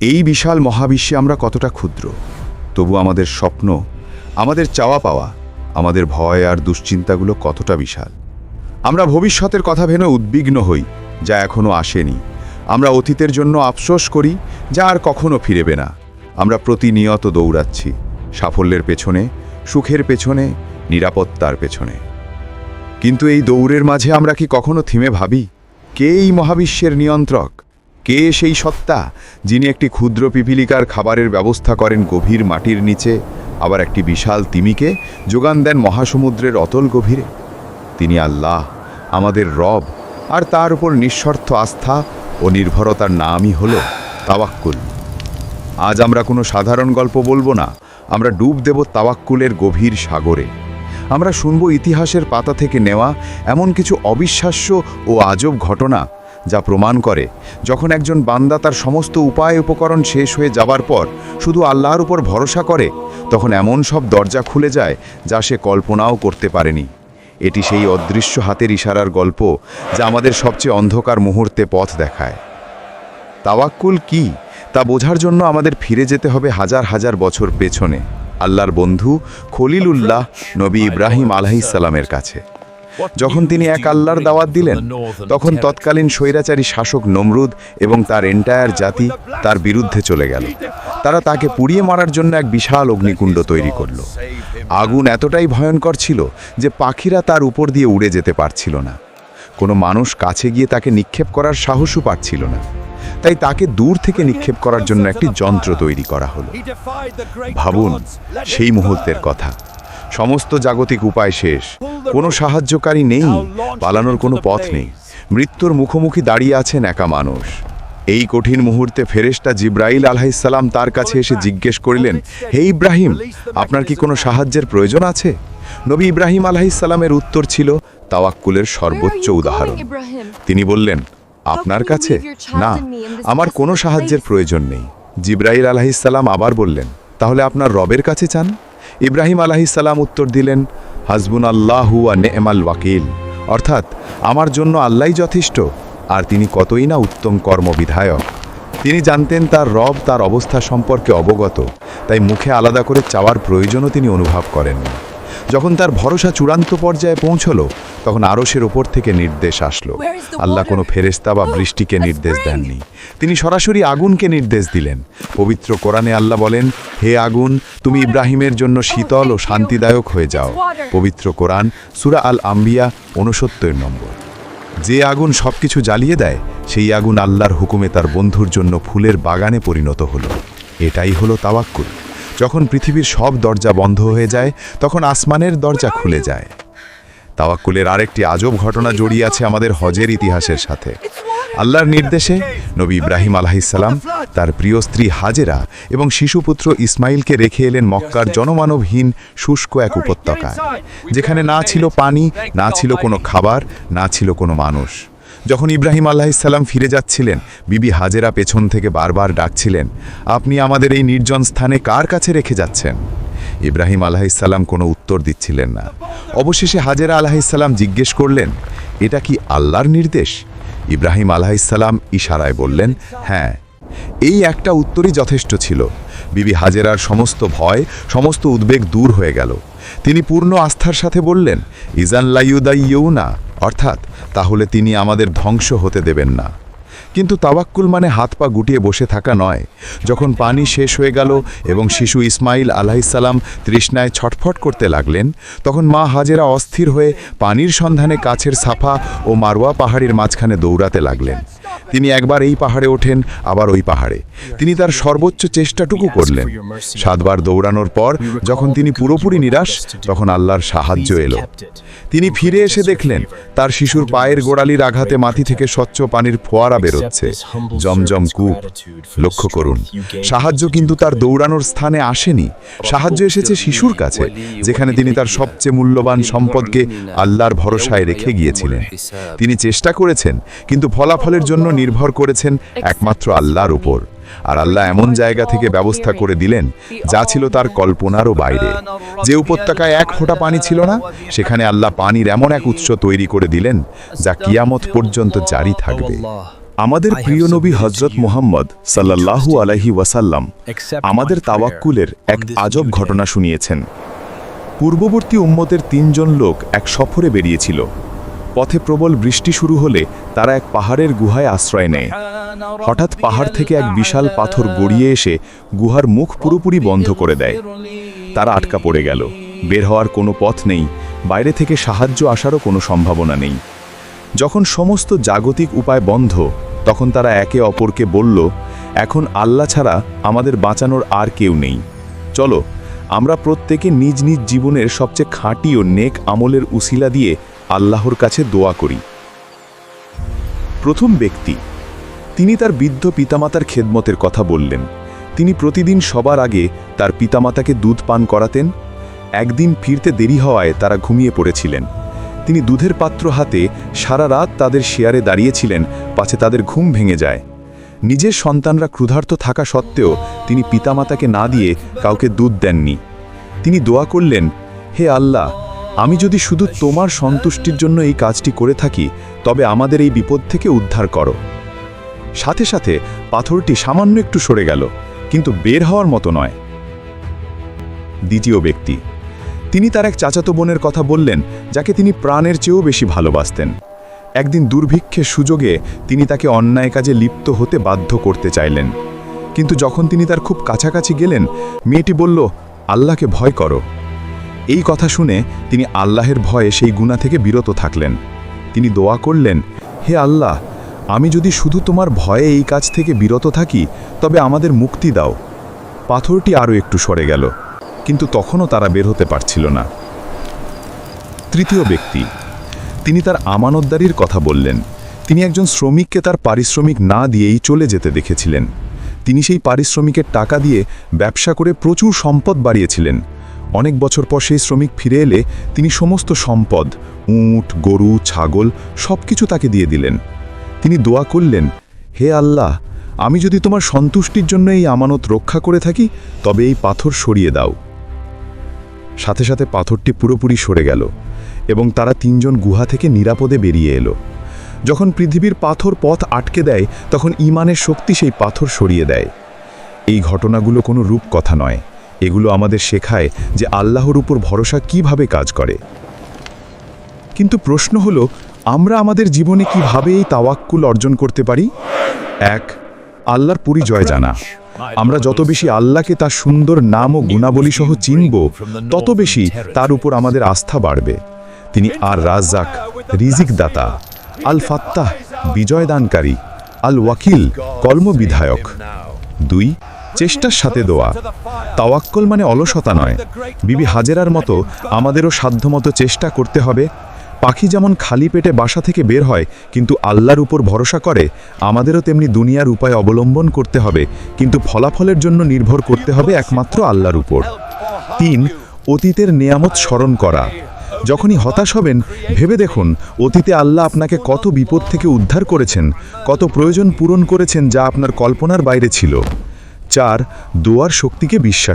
এই বিশাল মহাবিশ্বে আমরা কতটা ক্ষুদ্র। তবু আমাদের স্বপ্ন, আমাদের চাওয়া পাওয়া, আমাদের ভয় আর দুশ্চিন্তাগুলো কতটা বিশাল। আমরা ভবিষ্যতের কথা ভেবে উদ্বিগ্ন হই, যা এখনও আসেনি। আমরা অতীতের জন্য আফসোস করি, যা আর কখনো ফিরেবে না। আমরা প্রতিনিয়ত দৌড়াচ্ছি, সাফল্যের পেছনে, সুখের পেছনে, নিরাপত্তার পেছনে। কিন্তু এই দৌড়ের মাঝে আমরা কি কখনো থিমে ভাবি, কে এই মহাবিশ্বের নিয়ন্ত্রক? কে সেই সত্তা যিনি একটি ক্ষুদ্র পিপিলিকার খাবারের ব্যবস্থা করেন গভীর মাটির নিচে, আবার একটি বিশাল তিমিকে যোগান দেন মহাসমুদ্রের অতল গভীরে? তিনি আল্লাহ, আমাদের রব, আর তার উপর নিঃস্বার্থ আস্থা ও নির্ভরতার নামই হল তাওয়াক্কুল। আজ আমরা কোনো সাধারণ গল্প বলব না, আমরা ডুব দেব তাওয়াক্কুলের গভীর সাগরে। আমরা শুনব ইতিহাসের পাতা থেকে নেওয়া এমন কিছু অবিশ্বাস্য ও আজব ঘটনা যা প্রমাণ করে, যখন একজন বান্দা তার সমস্ত উপায় উপকরণ শেষ হয়ে যাবার পর শুধু আল্লাহর উপর ভরসা করে, তখন এমন সব দরজা খুলে যায় যা সে কল্পনাও করতে পারেনি। এটি সেই অদৃশ্য হাতের ইশারার গল্প যা আমাদের সবচেয়ে অন্ধকার মুহূর্তে পথ দেখায়। তাওয়াক্কুল কি? তা বোঝার জন্য আমাদের ফিরে যেতে হবে হাজার হাজার বছর পেছনে, আল্লাহর বন্ধু খলিলুল্লাহ নবী ইব্রাহিম আলাইসাল্লামের কাছে। যখন তিনি এক আল্লাহর দাওয়াত দিলেন, তখন তৎকালীন স্বৈরাচারী শাসক নমরুদ এবং তার এন্টায়ার জাতি তার বিরুদ্ধে চলে গেল। তারা তাকে পুড়িয়ে মারার জন্য এক বিশাল অগ্নিকুণ্ড তৈরি করল। আগুন এতটাই ভয়ঙ্কর ছিল যে পাখিরা তার উপর দিয়ে উড়ে যেতে পারছিল না। কোনো মানুষ কাছে গিয়ে তাকে নিক্ষেপ করার সাহসও পাচ্ছিল না। তাই তাকে দূর থেকে নিক্ষেপ করার জন্য একটি যন্ত্র তৈরি করা হলো। ভাবুন, সেই মুহূর্তের কথা। সমস্ত জাগতিক উপায় শেষ। কোনো সাহায্যকারী নেই পালানোর কোনো পথ নেই। মৃত্যুর মুখোমুখি দাঁড়িয়ে আছেন একা মানুষ। এই কঠিন মুহূর্তে ফেরেশতা জিব্রাইল আলাইসাল্লাম তার কাছে এসে জিজ্ঞেস করিলেন হে ইব্রাহিম আপনার কি কোনো সাহায্যের প্রয়োজন আছে? নবী ইব্রাহিম আলাইসাল্লামের উত্তর ছিল তাওয়াক্কুলের সর্বোচ্চ উদাহরণ। তিনি বললেন আপনার কাছে? না আমার কোনো সাহায্যের প্রয়োজন নেই। জিব্রাইল আলাহিসাল্লাম আবার বললেন তাহলে আপনার রবের কাছে চান? ইব্রাহিম আলাহিসাল্লাম উত্তর দিলেন হাসবুন আল্লাহু আ নেমাল ওয়াকিল। অর্থাৎ, আমার জন্য আল্লাহ যথেষ্ট, আর তিনি কতই না উত্তম কর্মবিধায়ক। তিনি জানতেন তার রব তার অবস্থা সম্পর্কে অবগত, তাই মুখে আলাদা করে চাওয়ার প্রয়োজনও তিনি অনুভব করেননি। যখন তার ভরসা চূড়ান্ত পর্যায়ে পৌঁছলো তখন আরসের ওপর থেকে নির্দেশ আসলো। আল্লাহ কোনো ফেরেস্তা বা বৃষ্টিকে নির্দেশ দেননি। তিনি সরাসরি আগুনকে নির্দেশ দিলেন। পবিত্র কোরআনে আল্লাহ বলেন হে আগুন তুমি ইব্রাহিমের জন্য শীতল ও শান্তিদায়ক হয়ে যাও। পবিত্র কোরআন সুরা আল আম্বিয়া ঊনসত্তর নম্বর। যে আগুন সব কিছু জ্বালিয়ে দেয় সেই আগুন আল্লাহর হুকুমে তার বন্ধুর জন্য ফুলের বাগানে পরিণত হলো। এটাই হলো তাওয়াক্কুল। যখন পৃথিবীর সব দরজা বন্ধ হয়ে যায়, তখন আসমানের দরজা খুলে যায়। তাওয়াক্কুলের আরেকটি আজব ঘটনা জড়িয়ে আছে আমাদের হজের ইতিহাসের সাথে। আল্লাহর নির্দেশে নবী ইব্রাহিম আলাহিসাল্লাম তার প্রিয় স্ত্রী হাজেরা এবং শিশুপুত্র ইসমাইলকে রেখে এলেন মক্কার জনমানবহীন শুষ্ক এক উপত্যকায়, যেখানে না ছিল পানি, না ছিল কোনো খাবার, না ছিল কোনো মানুষ। যখন ইব্রাহিম আল্লাহিসাল্লাম ফিরে যাচ্ছিলেন, বিবি হাজেরা পেছন থেকে বারবার ডাকছিলেন, আপনি আমাদের এই নির্জন স্থানে কার কাছে রেখে যাচ্ছেন? ইব্রাহিম আলাহিসাল্লাম কোনো উত্তর দিচ্ছিলেন না। অবশেষে হাজেরা আলাহিসাল্লাম জিজ্ঞেস করলেন, এটা কি আল্লাহর নির্দেশ? ইব্রাহিম আলাহিসাল্লাম ইশারায় বললেন হ্যাঁ এই একটা উত্তরই যথেষ্ট ছিল। বিবি হাজেরার সমস্ত ভয়, সমস্ত উদ্বেগ দূর হয়ে গেল। তিনি পূর্ণ আস্থার সাথে বললেন, ইজান লাইউদাইউ না অর্থাৎ তাহলে তিনি আমাদের ধ্বংস হতে দেবেন না। কিন্তু তাওয়াক্কুল মানে হাত পা গুটিয়ে বসে থাকা নয়। যখন পানি শেষ হয়ে গেল এবং শিশু ইসমাইল আলাহিসাল্লাম তৃষ্ণায় ছটফট করতে লাগলেন, তখন মা হাজেরা অস্থির হয়ে পানির সন্ধানে কাছের সাফা ও মারোয়া পাহাড়ের মাঝখানে দৌড়াতে লাগলেন। তিনি একবার এই পাহাড়ে ওঠেন, আবার ওই পাহাড়ে। তিনি তার সর্বোচ্চ চেষ্টাটুকু করলেন। সাতবার দৌড়ানোর পর যখন তিনি পুরোপুরি নিরাশ, তখন আল্লাহর সাহায্য এলো। তিনি ফিরে এসে দেখলেন, তার শিশুর পায়ের গোড়ালির আঘাতে মাটি থেকে স্বচ্ছ পানির ফোয়ারা বেরোচ্ছে জমজম কূপ লক্ষ্য করুন। সাহায্য কিন্তু তার দৌড়ানোর স্থানে আসেনি। সাহায্য এসেছে শিশুর কাছে যেখানে তিনি তার সবচেয়ে মূল্যবান সম্পদকে আল্লাহর ভরসায় রেখে গিয়েছিলেন। তিনি চেষ্টা করেছেন কিন্তু ফলাফলের জন্য নির্ভর করেছেন একমাত্র আল্লাহর উপর। আর আল্লাহ এমন জায়গা থেকে ব্যবস্থা করে দিলেন যা ছিল তার কল্পনারও বাইরে। যে উপত্যকায় এক ফোঁটা পানি ছিল না সেখানে আল্লাহ পানির এমন এক উৎস তৈরি করে দিলেন যা কিয়ামত পর্যন্ত জারি থাকবে। আমাদের প্রিয় নবী হজরত মোহাম্মদ সাল্লাল্লাহু আলাইহি ওয়াসাল্লাম আমাদের তাওয়াক্কুলের এক আজব ঘটনা শুনিয়েছেন। পূর্ববর্তী উম্মতের তিনজন লোক এক সফরে বেরিয়েছিল। পথে প্রবল বৃষ্টি শুরু হলে তারা এক পাহাড়ের গুহায় আশ্রয় নেয়। হঠাৎ পাহাড় থেকে এক বিশাল পাথর গড়িয়ে এসে গুহার মুখ পুরোপুরি বন্ধ করে দেয়। তারা আটকা পড়ে গেল। বের হওয়ার কোনো পথ নেই। বাইরে থেকে সাহায্য আসারও কোনো সম্ভাবনা নেই। যখন সমস্ত জাগতিক উপায় বন্ধ তখন তারা একে অপরকে বলল, এখন আল্লাহ ছাড়া আমাদের বাঁচানোর আর কেউ নেই। চলো, আমরা প্রত্যেকে নিজ নিজ জীবনের সবচেয়ে খাঁটি ও নেক আমলের উসিলা দিয়ে আল্লাহর কাছে দোয়া করি। প্রথম ব্যক্তি, তিনি তার বৃদ্ধ পিতামাতার খেদমতের কথা বললেন। তিনি প্রতিদিন সবার আগে তার পিতামাতাকে দুধ পান করাতেন। একদিন ফিরতে দেরি হওয়ায় তারা ঘুমিয়ে পড়েছিলেন। তিনি দুধের পাত্র হাতে সারা রাত তাদের শেয়ারে দাঁড়িয়েছিলেন, পাছে তাদের ঘুম ভেঙে যায়। নিজের সন্তানরা ক্ষুধার্ত থাকা সত্ত্বেও তিনি পিতামাতাকে না দিয়ে কাউকে দুধ দেননি। তিনি দোয়া করলেন, হে আল্লাহ, আমি যদি শুধু তোমার সন্তুষ্টির জন্য এই কাজটি করে থাকি, তবে আমাদের এই বিপদ থেকে উদ্ধার করো। সাথে সাথে পাথরটি সামান্য একটু সরে গেল, কিন্তু বের হওয়ার মতো নয়। দ্বিতীয় ব্যক্তি তিনি তার এক চাচাতো বোনের কথা বললেন, যাকে তিনি প্রাণের চেয়েও বেশি ভালোবাসতেন। একদিন দুর্ভিক্ষের সুযোগে তিনি তাকে অন্যায় কাজে লিপ্ত হতে বাধ্য করতে চাইলেন। কিন্তু যখন তিনি তার খুব কাছাকাছি গেলেন, মেয়েটি বলল, আল্লাহকে ভয় করো। এই কথা শুনে তিনি আল্লাহের ভয়ে সেই গুণা থেকে বিরত থাকলেন। তিনি দোয়া করলেন, হে আল্লাহ, আমি যদি শুধু তোমার ভয়ে এই কাজ থেকে বিরত থাকি, তবে আমাদের মুক্তি দাও। পাথরটি আরও একটু সরে গেল। কিন্তু তখনও তারা বের হতে পারছিল না। তৃতীয় ব্যক্তি, তিনি তার আমানতদারির কথা বললেন। তিনি একজন শ্রমিককে তার পারিশ্রমিক না দিয়েই চলে যেতে দেখেছিলেন। তিনি সেই পারিশ্রমিকের টাকা দিয়ে ব্যবসা করে প্রচুর সম্পদ বাড়িয়েছিলেন। অনেক বছর পর সেই শ্রমিক ফিরে এলে তিনি সমস্ত সম্পদ, উট, গরু, ছাগল সব কিছু তাকে দিয়ে দিলেন। তিনি দোয়া করলেন, হে আল্লাহ, আমি যদি তোমার সন্তুষ্টির জন্য এই আমানত রক্ষা করে থাকি, তবে এই পাথর সরিয়ে দাও। সাথে সাথে পাথরটি পুরোপুরি সরে গেল এবং তারা তিনজন গুহা থেকে নিরাপদে বেরিয়ে এলো। যখন পৃথিবীর পাথর পথ আটকে দেয়, তখন ইমানের শক্তি সেই পাথর সরিয়ে দেয়। এই ঘটনাগুলো কোনো রূপ কথা নয়। এগুলো আমাদের শেখায় যে আল্লাহর উপর ভরসা কীভাবে কাজ করে। কিন্তু প্রশ্ন হলো, আমরা আমাদের জীবনে কীভাবে এই তাওয়াক্কুল অর্জন করতে পারি? এক আল্লাহর পরিচয় জানা। আমরা যত বেশি আল্লাহকে তার সুন্দর নাম ও গুণাবলী সহ চিনব, তত বেশি তার উপর আমাদের আস্থা বাড়বে। তিনি আর রাজ্জাক রিজিক দাতা আল ফাত্তাহ বিজয়দানকারী আল ওয়াকিল কর্মবিধায়ক। দুই, চেষ্টার সাথে দোয়া। তাওয়াক্কল মানে অলসতা নয়। বিবি হাজেরার মতো আমাদেরও সাধ্যমতো চেষ্টা করতে হবে পাখি যেমন খালি পেটে বাসা থেকে বের হয়, কিন্তু আল্লাহর উপর ভরসা করে, আমাদেরও তেমনি দুনিয়ার উপায় অবলম্বন করতে হবে, কিন্তু ফলাফলের জন্য নির্ভর করতে হবে একমাত্র আল্লাহর উপর। তিন, অতীতের নেয়ামত স্মরণ করা। যখনই হতাশ হবেন, ভেবে দেখুন, অতীতে আল্লাহ আপনাকে কত বিপদ থেকে উদ্ধার করেছেন, কত প্রয়োজন পূরণ করেছেন যা আপনার কল্পনার বাইরে ছিল। চার, দোয়ার শক্তিকে বিশ্বাস